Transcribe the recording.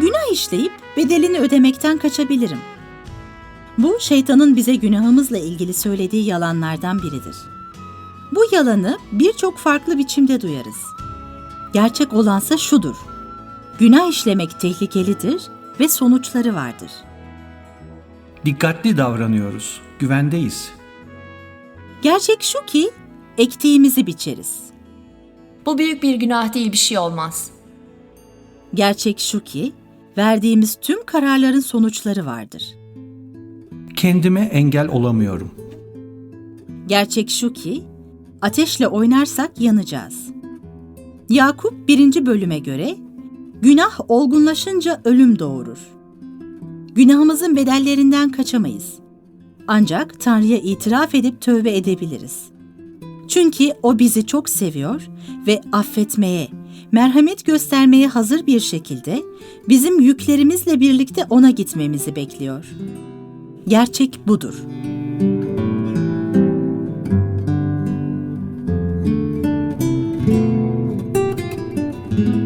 Günah işleyip bedelini ödemekten kaçabilirim. Bu şeytanın bize günahımızla ilgili söylediği yalanlardan biridir. Bu yalanı birçok farklı biçimde duyarız. Gerçek olansa şudur. Günah işlemek tehlikelidir ve sonuçları vardır. Dikkatli davranıyoruz, güvendeyiz. Gerçek şu ki ektiğimizi biçeriz. Bu büyük bir günah değil bir şey olmaz. Gerçek şu ki verdiğimiz tüm kararların sonuçları vardır. Kendime engel olamıyorum. Gerçek şu ki ateşle oynarsak yanacağız. Yakup 1. bölüme göre günah olgunlaşınca ölüm doğurur. Günahımızın bedellerinden kaçamayız. Ancak Tanrı'ya itiraf edip tövbe edebiliriz. Çünkü O bizi çok seviyor ve affetmeye, merhamet göstermeye hazır bir şekilde bizim yüklerimizle birlikte ona gitmemizi bekliyor. Gerçek budur. Müzik